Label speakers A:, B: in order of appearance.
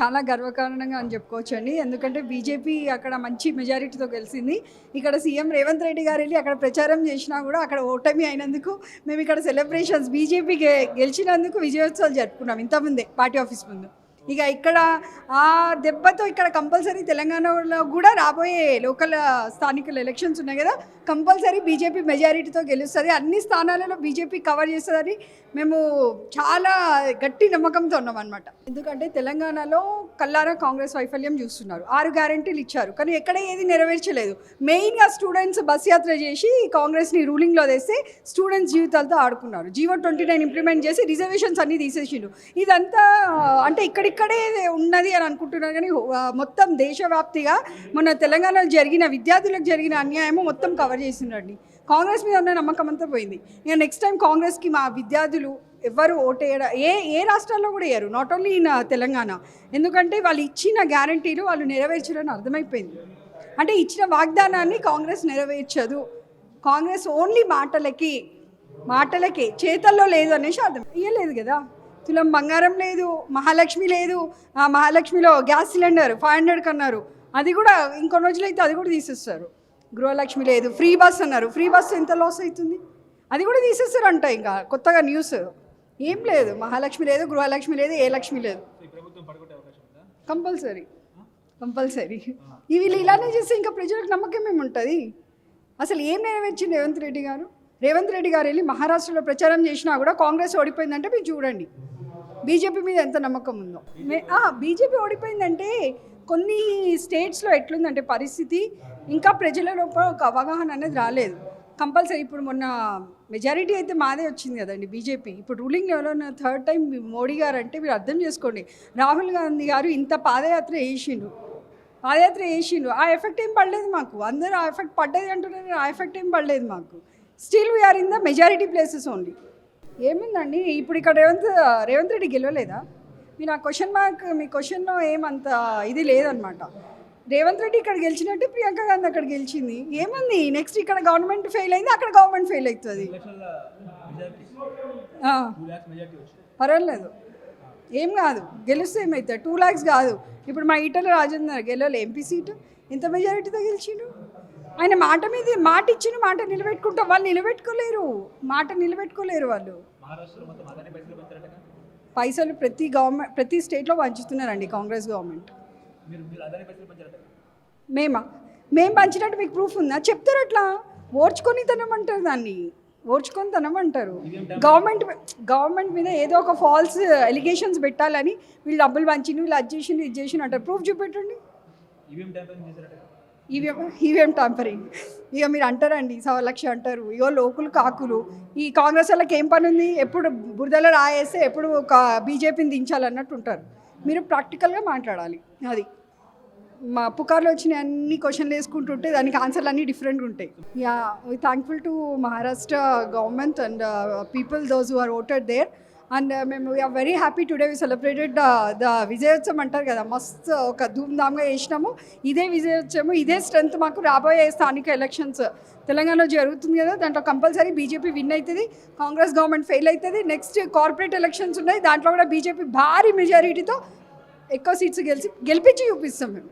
A: చాలా గర్వకారణంగా అని చెప్పుకోవచ్చు అండి ఎందుకంటే బీజేపీ అక్కడ మంచి మెజారిటీతో గెలిచింది. ఇక్కడ సీఎం రేవంత్ రెడ్డి గారు వెళ్ళి అక్కడ ప్రచారం చేసినా కూడా అక్కడ ఓటమి అయినందుకు మేము ఇక్కడ సెలబ్రేషన్స్ బీజేపీ గెలిచినందుకు విజయోత్సవాలు జరుపుకున్నాం ఇంతకుముందే పార్టీ ఆఫీస్ ముందు. ఇక ఇక్కడ ఆ దెబ్బతో ఇక్కడ కంపల్సరీ తెలంగాణలో కూడా రాబోయే లోకల్ స్థానికల ఎలక్షన్స్ ఉన్నాయి కదా కంపల్సరీ బీజేపీ మెజారిటీతో గెలుస్తుంది. అన్ని స్థానాలలో బీజేపీ కవర్ చేస్తుందని మేము చాలా గట్టి నమ్మకంతో ఉన్నాం అనమాట ఎందుకంటే తెలంగాణలో కల్లారా కాంగ్రెస్ వైఫల్యం చూస్తున్నారు. ఆరు గ్యారంటీలు ఇచ్చారు. కానీ ఎక్కడ ఏది నెరవేర్చలేదు. మెయిన్గా స్టూడెంట్స్ బస్ యాత్ర చేసి కాంగ్రెస్ని రూలింగ్లో తెస్తే స్టూడెంట్స్ జీవితాలతో ఆడుకున్నారు. జీవో ట్వంటీ నైన్ ఇంప్లిమెంట్ చేసి రిజర్వేషన్స్ అన్ని తీసేసిండు. ఇదంతా అంటే ఇక్కడిక్కడే ఉన్నది అని అనుకుంటున్నారు. కానీ మొత్తం దేశవ్యాప్తిగా మన తెలంగాణలో జరిగిన విద్యార్థులకు జరిగిన అన్యాయము మొత్తం కవర్ చేసిండండి కాంగ్రెస్ మీద ఉన్న నమ్మకం అంతా పోయింది. ఇక నెక్స్ట్ టైం కాంగ్రెస్కి మా విద్యార్థులు ఎవరు ఓటేయడం ఏ ఏ రాష్ట్రాల్లో కూడా వేయరు not only in uh, Telangana. ఎందుకంటే వాళ్ళు ఇచ్చిన గ్యారంటీలు వాళ్ళు నెరవేర్చరని అర్థమైపోయింది. అంటే ఇచ్చిన వాగ్దానాన్ని కాంగ్రెస్ నెరవేర్చదు. కాంగ్రెస్ ఓన్లీ మాటలకి మాటలకి చేతల్లో లేదు అనేసి అర్థం. ఇయ్యలేదు కదా. తులం బంగారం లేదు మహాలక్ష్మి లేదు ఆ మహాలక్ష్మిలో గ్యాస్ సిలిండర్ ఫైవ్ హండ్రెడ్కి అన్నారు. అది కూడా ఇంకొన్ని రోజులైతే అది కూడా తీసేస్తారు. గృహలక్ష్మి లేదు ఫ్రీ బస్ అన్నారు. ఫ్రీ బస్ ఎంత లాస్ అవుతుంది? అది కూడా తీసేస్తారంట ఇంకా కొత్తగా న్యూస్. ఏం లేదు. మహాలక్ష్మి లేదు గృహలక్ష్మి లేదు ఏ లక్ష్మి లేదు. కంపల్సరీ. కంపల్సరీ. వీళ్ళు ఇలానే చేస్తే ఇంకా ప్రజలకు నమ్మకం ఏమి ఉంటుంది అసలు ఏం నెరవేర్చింది రేవంత్ రెడ్డి గారు? రేవంత్ రెడ్డి గారు వెళ్ళి మహారాష్ట్రలో ప్రచారం చేసినా కూడా కాంగ్రెస్ ఓడిపోయిందంటే మీరు చూడండి. బీజేపీ మీద ఎంత నమ్మకం ఉందో. బీజేపీ ఓడిపోయిందంటే కొన్ని స్టేట్స్లో ఎట్లుందంటే పరిస్థితి ఇంకా ప్రజల లోపల ఒక అవగాహన అనేది రాలేదు. కంపల్సరీ ఇప్పుడు మొన్న మెజారిటీ అయితే మాదే వచ్చింది కదండి బీజేపీ. ఇప్పుడు రూలింగ్ ఎవరైనా థర్డ్ టైం మోడీ గారు అంటే మీరు అర్థం చేసుకోండి. రాహుల్ గాంధీ గారు ఇంత పాదయాత్ర వేసిండు పాదయాత్ర వేసిండు ఆ ఎఫెక్ట్ ఏం పడలేదు మాకు. అందరూ ఆ ఎఫెక్ట్ పడ్డది అంటున్నారు ఆ ఎఫెక్ట్ ఏం పడలేదు మాకు. Still we are in the majority places only. ఏమిందండి? ఇప్పుడు ఇక్కడ రేవంత్ రేవంత్ రెడ్డి గెలవలేదా? మీరు ఆ క్వశ్చన్ మార్క్ మీ క్వశ్చన్లో ఏమంత ఇది లేదనమాట. రేవంత్ రెడ్డి ఇక్కడ గెలిచినట్టు ప్రియాంక గాంధీ అక్కడ గెలిచింది. ఏముంది? నెక్స్ట్ ఇక్కడ గవర్నమెంట్ ఫెయిల్ అయింది అక్కడ గవర్నమెంట్ ఫెయిల్ అవుతుంది. పర్వాలేదు. ఏం కాదు. గెలిస్తే ఏమైతే? టూ ల్యాక్స్ కాదు. ఇప్పుడు మా ఈటల రాజేందర్ గెలవాలి. ఎంపీ సీటు ఎంత మెజారిటీతో గెలిచిండు? ఆయన మాట మీద మాట ఇచ్చిన మాట నిలబెట్టుకుంటాం వాళ్ళు నిలబెట్టుకోలేరు. మాట నిలబెట్టుకోలేరు వాళ్ళు. పైసలు ప్రతి గవర్నమెంట్ ప్రతి స్టేట్లో పంచుతున్నారండి కాంగ్రెస్ గవర్నమెంట్ మేమా? మేము పంచినట్టు మీకు ప్రూఫ్ ఉందా? చెప్తారు అట్లా. ఓర్చుకొని తినమంటారు దాన్ని. ఓర్చుకొని తినమంటారు. గవర్నమెంట్ గవర్నమెంట్ మీద ఏదో ఒక ఫాల్స్ ఎలిగేషన్స్ పెట్టాలని వీళ్ళు డబ్బులు పంచిండు వీళ్ళు అది చేసిండు ఇది చేసిండు అంటారు. ప్రూఫ్ చూపెట్టండి. ఈవీఎం ఈవీఎం టాంపరింగ్ ఇక మీరు అంటారండి సవా లక్ష అంటారు. ఇగో లోకులు కాకులు. ఈ కాంగ్రెస్ వాళ్ళకి ఏం పని ఉంది? ఎప్పుడు బురదలో రాయేస్తే ఎప్పుడు ఒక బీజేపీని దించాలన్నట్టు ఉంటారు. మీరు ప్రాక్టికల్గా మాట్లాడాలి. అది. మా పుకార్లు వచ్చిన అన్ని క్వశ్చన్లు వేసుకుంటుంటే దానికి ఆన్సర్లు అన్నీ డిఫరెంట్గా ఉంటాయి. Yeah we thankful to Maharashtra government and people those who are voted there and మేము we are very happy today we celebrated the విజయోత్సవం అంటారు కదా మస్త్ ఒక ధూమ్ధామ్గా చేసినాము. ఇదే విజయోత్సవం ఇదే స్ట్రెంత్ మాకు రాబోయే స్థానిక ఎలక్షన్స్ తెలంగాణలో జరుగుతుంది కదా దాంట్లో కంపల్సరీ బీజేపీ విన్ అవుతుంది కాంగ్రెస్ గవర్నమెంట్ ఫెయిల్ అవుతుంది. నెక్స్ట్ కార్పొరేట్ ఎలక్షన్స్ ఉన్నాయి దాంట్లో కూడా బీజేపీ భారీ మెజారిటీతో ఎక్కువ సీట్స్ గెలిచి గెలిపించి చూపిస్తాం మేము.